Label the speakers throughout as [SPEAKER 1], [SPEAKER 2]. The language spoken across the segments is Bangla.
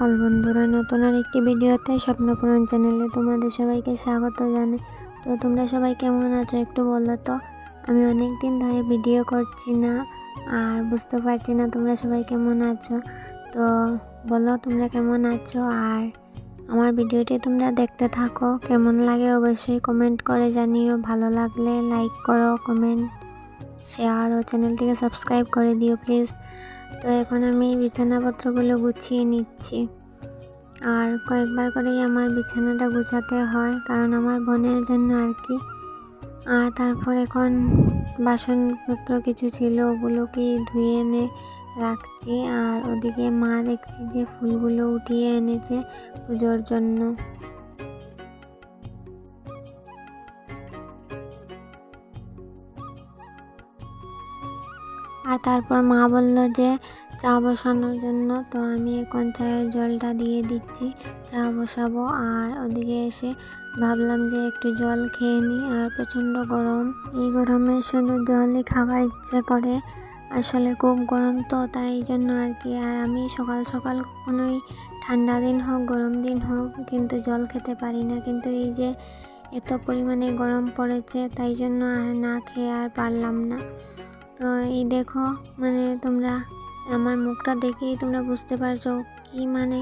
[SPEAKER 1] সকাল বন্ধুরা, নতুন আর একটি ভিডিওতে স্বপ্নপূরণ চ্যানেলে তোমাদের সবাইকে স্বাগত জানাই। তো তোমরা সবাই কেমন আছো একটু বলো তো? আমি অনেক দিন ধরে ভিডিও করছি না আর বুঝতে পারছি না তোমরা সবাই কেমন আছো। তো বলো তোমরা কেমন আছো আর আমার ভিডিওটি তোমরা দেখতে থাকো। কেমন লাগে অবশ্যই কমেন্ট করে জানিও। ভালো লাগলে লাইক করো কমেন্ট শেয়ার ও চ্যানেলটিকে সাবস্ক্রাইব করে দিও প্লিজ তো এখন আমি বিছানাপত্রগুলো গুছিয়ে নিচ্ছি। আর কয়েকবার করেই আমার বিছানাটা গুছাতে হয়, কারণ আমার বোনের জন্য আর কি। আর তারপর এখন বাসনপত্র কিছু ছিল, ওগুলোকে ধুয়ে এনে রাখছি। আর ওদিকে মা দেখছি যে ফুলগুলো উঠিয়ে এনেছে পুজোর জন্য। আর তারপর মা বলল যে, চা বসানোর জন্য তো আমি এখন চায়ের জলটা দিয়ে দিচ্ছি, চা বসাবো। আর ওদিকে এসে ভাবলাম যে একটু জল খেয়ে নিই, আর প্রচণ্ড গরম। এই গরমে শুধু জলই খাবার ইচ্ছে করে, আসলে খুব গরম তো, তাই জন্য আর কি। আর আমি সকাল সকাল কখনোই ঠান্ডা দিন হোক, গরম দিন হোক, কিন্তু জল খেতে পারি না। কিন্তু এই যে এত পরিমাণে গরম পড়েছে, তাই জন্য আর না খেয়ে আর পারলাম না। তো এই দেখো মানে তোমরা আমার মুখটা দেখেই তোমরা বুঝতে পারছ কি মানে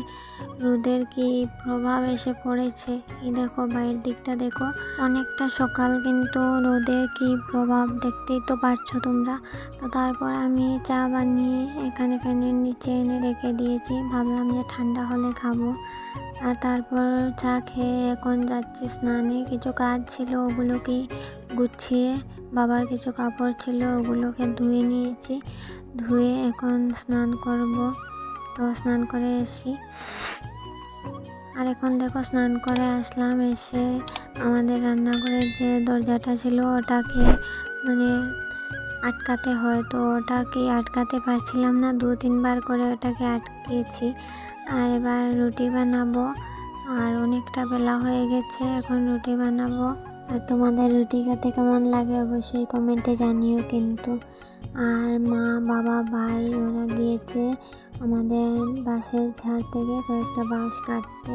[SPEAKER 1] রোদের কি প্রভাব এসে পড়েছে। এই দেখো, বাইরের দিকটা দেখো। অনেকটা সকাল কিন্তু রোদের কি প্রভাব দেখতেই তো পারছ তোমরা। তো তারপর আমি চা বানিয়ে এখানে ফ্যানের নিচে এনে রেখে দিয়েছি। ভাবলাম যে ঠান্ডা হলে খাব। আর তারপর চা খেয়ে এখন যাচ্ছি স্নানে। কিছু কাজ ছিল ওগুলোকে গুছিয়ে বাবার কিছু কাপড় ছিল, ওগুলোকে ধুয়ে নিয়েছি। ধুয়ে এখন স্নান করব। তো স্নান করে এসি। আর এখন দেখো স্নান করে আসলাম, এসে আমাদের রান্নাঘরের যে দরজাটা ছিল, ওটাকে মানে আটকাতে হয়। তো ওটাকে আটকাতে পারছিলাম না, দু তিনবার করে ওটাকে আটকেছি আর এবার রুটি বানাবো। আর অনেকটা বেলা হয়ে গেছে, এখন রুটি বানাবো। আর তোমাদের রুটি খেতে কেমন লাগে অবশ্যই কমেন্টে জানিও কিন্তু। আর মা, বাবা, ভাই, ওরা গিয়েছে আমাদের বাঁশের ঝাড় থেকে কয়েকটা বাঁশ কাটতে।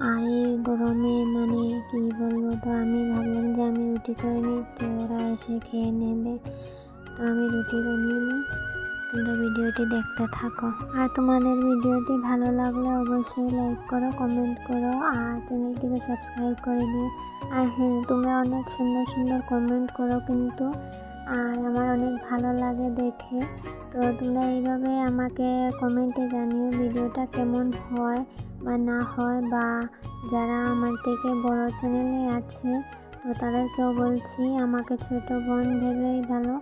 [SPEAKER 1] আর এই গরমে মানে কি বলব তো, আমি ভাবলাম যে আমি রুটি করে নিই, তো ওরা এসে খেয়ে নেবে। তো আমি রুটি বানিয়ে নিই। তোমরা ভিডিওটি দেখতে থাকো। আর তোমাদের ভিডিওটি ভালো লাগলে অবশ্যই লাইক করো, কমেন্ট করো, আর চ্যানেলটিকে সাবস্ক্রাইব করে দিও। আর হ্যাঁ তোমরা অনেক সুন্দর সুন্দর কমেন্ট করো কিন্তু, আর আমার অনেক ভালো লাগে দেখে। তো তোমরা এইভাবে আমাকে কমেন্টে জানিও ভিডিওটা কেমন হয় বা না হয়, বা যারা আমার থেকে বড় চ্যানেলে আছে তো তাদেরকেও বলছি, আমাকে ছোট বোন ভেবেই ভালো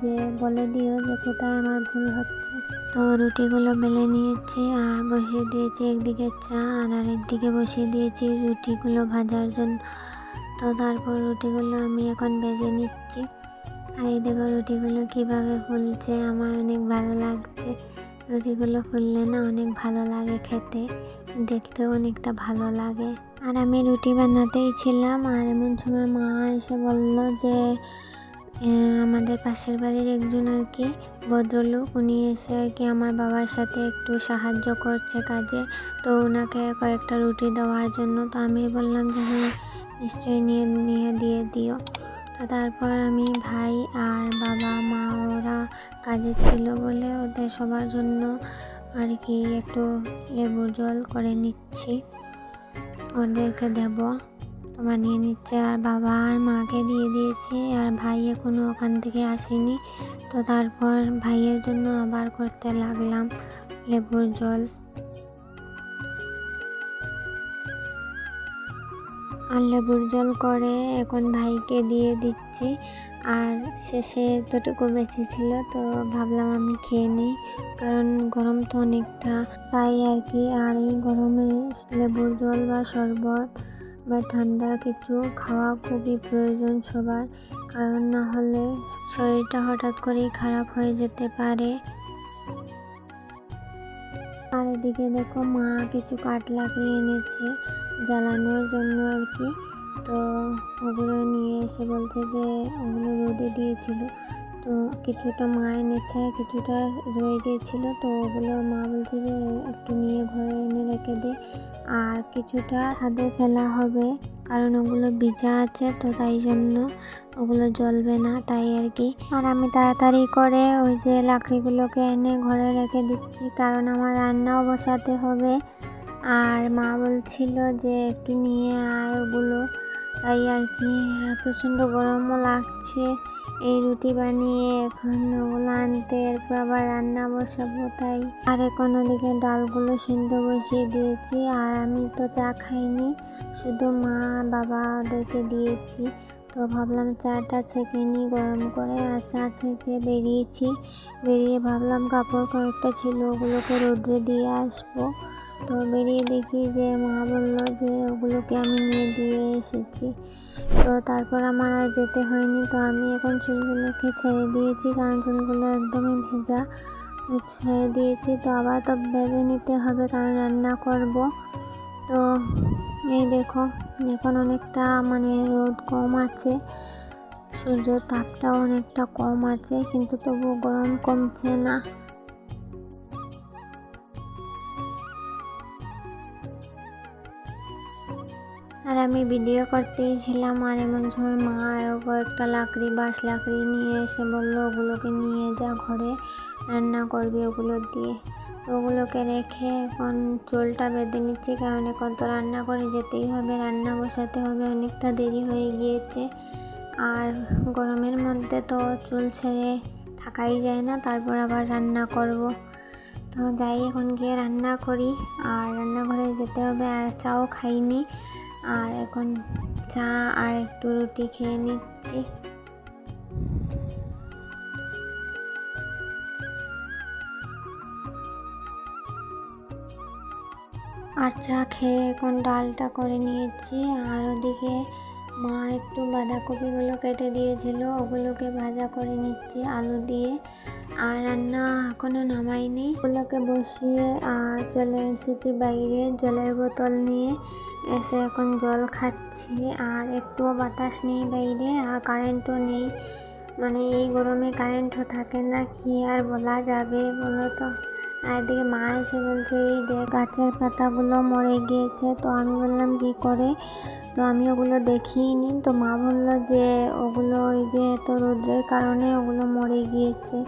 [SPEAKER 1] যে বলে দিও যে কোথায় আমার ভুল হচ্ছে। তো রুটিগুলো বেলে নিয়েছি, আর বসিয়ে দিয়েছি একদিকে চা, আর আরেকদিকে বসিয়ে দিয়েছি রুটিগুলো ভাজার জন্য। তো তারপর রুটিগুলো আমি এখন ভেজে নিচ্ছি। আর এই দেখো রুটিগুলো কীভাবে ফুলছে, আমার অনেক ভালো লাগছে। রুটিগুলো ফুললে না অনেক ভালো লাগে খেতে, দেখতেও অনেকটা ভালো লাগে। আর আমি রুটি বানাতেই ছিলাম, আর এমন সময় মা এসে বলল যে আমাদের পাশের বাড়ির একজন আর কি ভদ্রলোক, উনি এসে আর কি আমার বাবার সাথে একটু সাহায্য করছে কাজে? তো ওনাকে কয়েকটা রুটি দেওয়ার জন্য, তো আমি বললাম যে হ্যাঁ নিশ্চয়ই নিয়ে নিয়ে দিয়ে দিও। তো তারপর আমি ভাই আর বাবা, মা, ওরা কাজে ছিল বলে ওদের সবার জন্য আর কি একটু লেবুর জল করে নিচ্ছি। ওদেরকে দেব। তো বানিয়ে নিচ্ছে আর বাবা আর মাকে দিয়ে দিয়েছি, আর ভাই এখনও ওখান থেকে আসেনি। তো তারপর ভাইয়ের জন্য আবার করতে লাগলাম লেবুর জল। আর লেবুর জল করে এখন ভাইকে দিয়ে দিচ্ছি। আর শেষে যতটুকু বেঁচে ছিল, তো ভাবলাম আমি খেয়ে নিই। কারণ গরম তো অনেকটা। তাই আর কি, আর এই গরমে লেবুর জল বা শরবত বা ঠান্ডা কিছু খাওয়া খুবই প্রয়োজন সবার। কারণ না হলে শরীরটা হঠাৎ করেই খারাপ হয়ে যেতে পারে। আর এদিকে দেখো মা কিছু কাঠ লাকড়ি এনেছে জ্বালানোর জন্য আর কি। তো ওগুলো নিয়ে এসে বলছে যে ওগুলো রোদে দিয়েছিল। তো কিছুটা মা এনেছে, কিছুটা রয়ে গিয়েছিল তো ওগুলো মা বলছে যে একটু নিয়ে ঘরে এনে রেখে দে। আর কিছুটা ছাদে ফেলা হবে, কারণ ওগুলো ভিজা আছে, তো তাই জন্য ওগুলো জ্বলবে না, তাই আর কি। আর আমি তাড়াতাড়ি করে ওই যে লাকড়িগুলোকে এনে ঘরে রেখে দিচ্ছি, কারণ আমার রান্নাও বসাতে হবে। আর মা বলছিল যে একটু নিয়ে আয় ওগুলো। তাই আর কি প্রচণ্ড গরমও লাগছে। এই রুটি বানিয়ে এখন ওগুলো আনতে, এরপর আবার রান্না বসাবো তাই। আর এখন ওদিকে ডালগুলো সিদ্ধ বসিয়ে দিয়েছি, আর আমি তো চা খাইনি, শুধু মা বাবা ওদেরকে দিয়েছি। তো ভাবলাম চাটা ছেঁকে নিই, গরম করে আর চা ছেঁকে বেরিয়েছি। বেরিয়ে ভাবলাম কাপড় কয়েকটা ছিল, ওগুলোকে রোদ্রে দিয়ে আসব। তো বেরিয়ে দেখি যে মা বলল যে ওগুলোকে আমি নিয়ে দিয়ে এসেছি। তো তারপর আমার আর যেতে হয়নি, তো আমি এখন চুলগুলোকে ছেড়ে দিয়েছি কারণ চুলগুলো একদমই ভেজা। ছেড়ে দিয়েছি, তো আবার তো বেঁধে নিতে হবে, কারণ রান্না করব। তো এই দেখো, এখন অনেকটা মানে রোদ কম আছে, সূর্য তাপটাও অনেকটা কম আছে, কিন্তু তবুও গরম কমছে না। আর আমি ভিডিও করতেই ছিলাম আর এমন সময় মা আরও কয়েকটা লাকড়ি, বাঁশ লাকড়ি নিয়ে এসে বলল, ওগুলোকে নিয়ে যা ঘরে, রান্না করবে ওগুলো দিয়ে। ওগুলোকে রেখে এখন চুলটা বেঁধে নিচ্ছি, কারণ এখন তো রান্না করে যেতেই হবে, রান্না বসাতে হবে, অনেকটা দেরি হয়ে গিয়েছে। আর গরমের মধ্যে তো চুল ছেড়ে থাকাই যায় না, তারপর আবার রান্না করব। তো যাই, এখন গিয়ে রান্না করি। আর রান্নাঘরে যেতে হবে, আর চাও খাইনি। আর এখন চা আর একটু রুটি খেয়ে নিচ্ছি। আর চা খেয়ে এখন ডালটা করে নিয়েছি। আর ওদিকে মা একটু বাঁধাকপিগুলো কেটে দিয়েছিল, ওগুলোকে ভাজা করে নিচ্ছি আলু দিয়ে। আর রান্না এখনও নামাইনি। ওগুলোকে বসিয়ে আর চলে এসেছি বাইরে জলের বোতল নিয়ে। এসে এখন জল খাচ্ছি। আর একটুও বাতাস নেই বাইরে, আর কারেন্টও নেই। মানে এই গরমে কারেন্টও থাকে না, কি আর বলা যাবে বলো তো? আর এদিকে মা এসে বলছে, এই দেখ, গাছের পাতাগুলো মরে গিয়েছে। তো আমি বললাম, কি করে? তো আমি ওগুলো দেখিনি তো মা বলল যে, ওগুলো ওই যে এত রোদ্রের কারণে ওগুলো মরে গিয়েছে।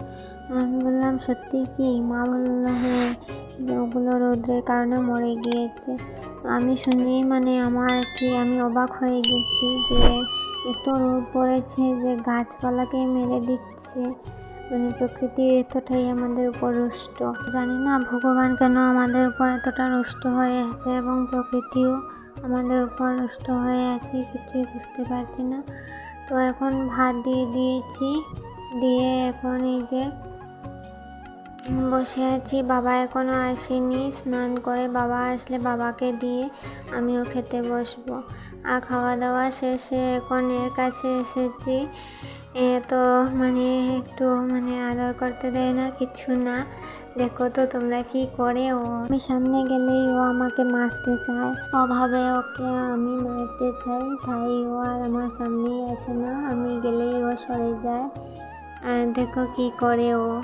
[SPEAKER 1] আমি বললাম, সত্যি কি? মা বলল হ্যাঁ যে ওগুলো রোদ্রের কারণে মরে গিয়েছে। আমি শুনেই মানে আমার কি আমি অবাক হয়ে গেছি যে, এত রোদ পড়েছে যে গাছপালাকে মেরে দিচ্ছে। মানে প্রকৃতি এতটাই আমাদের উপর রুষ্ট। জানি না ভগবান কেন আমাদের উপর এতটা রুষ্ট হয়ে আছে এবং প্রকৃতিও আমাদের উপর রুষ্ট হয়ে আছে, কিছুই বুঝতে পারছি না। তো এখন ভাত দিয়ে দিয়েছি, দিয়ে এখন এই যে বসে আছি। বাবা এখনও আসেনি, স্নান করে বাবা আসলে বাবাকে দিয়ে আমিও খেতে বসবো। আর খাওয়া দাওয়া শেষে এখন এর কাছে এসেছি। তো মানে একটু মানে আদর করতে দেয় না, কিছু না। দেখো তো তোমরা কি করে ও। আমি সামনে গেলেই ও আমাকে মারতে চায়। অভাবে ওকে আমি মারতে চাই, তাই ও আর আমার সামনেই আসে না। আমি গেলেই ও সরে যায়। আর দেখো কি করে ও।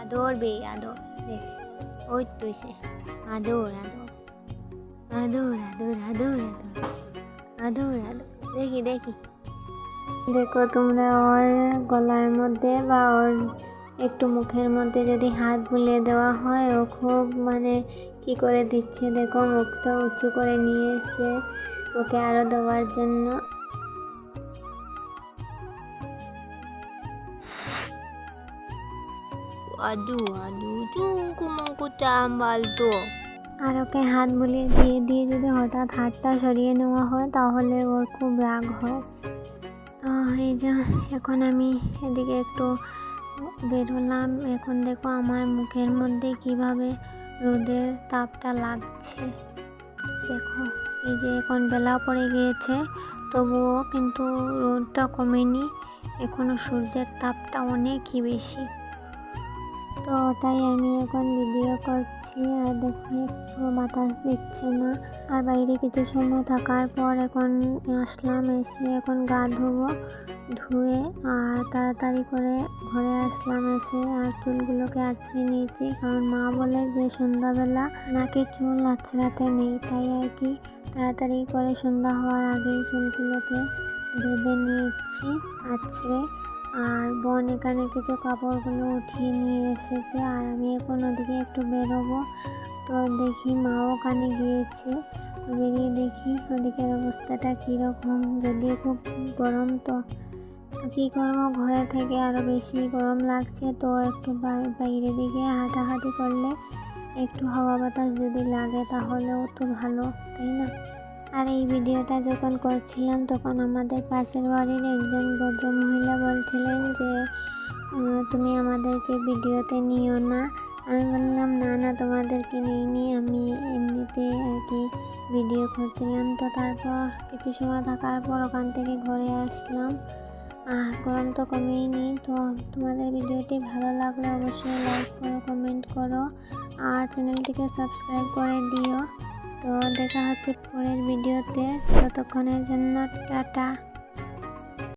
[SPEAKER 1] আদর বে, আদর। ওই তো সে। আদর আদর। আদর আদর আদর আদর। আদর আদর। দেখি দেখি। দেখো তোমরা ওর গলার মধ্যে বা ওর একটু মুখের মধ্যে যদি হাত বুলিয়ে দেওয়া হয় ও খুব মানে কি করে দিচ্ছে? দেখো মুখটা উঁচু করে নিয়েছে ওকে আরও দেওয়ার জন্য।
[SPEAKER 2] তো।
[SPEAKER 1] আর ওকে হাত বুলিয়ে দিয়ে দিয়ে যদি হঠাৎ হাতটা সরিয়ে নেওয়া হয় তাহলে ওর খুব রাগ হয়। এই যে, এখন আমি এদিকে একটু বেরোলাম এখন দেখো আমার মুখের মধ্যে কীভাবে রোদের তাপটা লাগছে। দেখো, এই যে এখন বেলা পড়ে গিয়েছে, তবুও কিন্তু রোদটা কমেনি। এখনও সূর্যের তাপটা অনেকই বেশি। তো ওটাই আমি এখন ভিডিও করছি। আর দেখি একটু বাতাস দিচ্ছে না। আর বাইরে কিছু সময় থাকার পর এখন আসলাম, এসে এখন গা ধোবো, ধুয়ে আর তাড়াতাড়ি করে ঘরে আসলাম এসে। আর চুলগুলোকে আছড়ে নিয়েছি, কারণ মা বলে যে সন্ধ্যাবেলা নাকি চুল আছড়াতে নেই, তাই আর কি। তাড়াতাড়ি করে সন্ধ্যা হওয়ার আগেই চুলগুলোকে বেঁধে নিয়েছি আছড়ে আর বোন এখানে কিছু কাপড়গুলো উঠিয়ে নিয়ে এসেছে আর আমি এখন ওদিকে একটু বেরোবো। তো দেখি মা ওখানে গিয়েছে। বেরিয়ে দেখি ওদিকের অবস্থাটা কীরকম। যদিও খুব গরম তো। কী করব? ঘরে থেকে আরও বেশি গরম লাগছে। তো একটু বাইরে দিকে হাঁটাহাঁটি করলে একটু হাওয়া বাতাস যদি লাগে তাহলেও তো ভালো, তাই না? আর এই ভিডিওটা যখন করছিলাম, তখন আমাদের পাশের বাড়ির একজন ভদ্রমহিলা বলছিলেন যে তুমি আমাদেরকে ভিডিওতে নিও না। আমি বললাম, না না, তোমাদেরকে নিইনি আমি এমনিতে আর কি ভিডিও করছিলাম। তো তারপর কিছু সময় থাকার পর ওখান থেকে ঘরে আসলাম। আর গরম তো কমেই নেই, তো তোমাদের ভিডিওটি ভালো লাগলে অবশ্যই লাইক করো কমেন্ট করো, আর চ্যানেলটিকে সাবস্ক্রাইব করে দিও। তো দেখা হচ্ছে পরের ভিডিওতে। ততক্ষণের জন্য টাটা।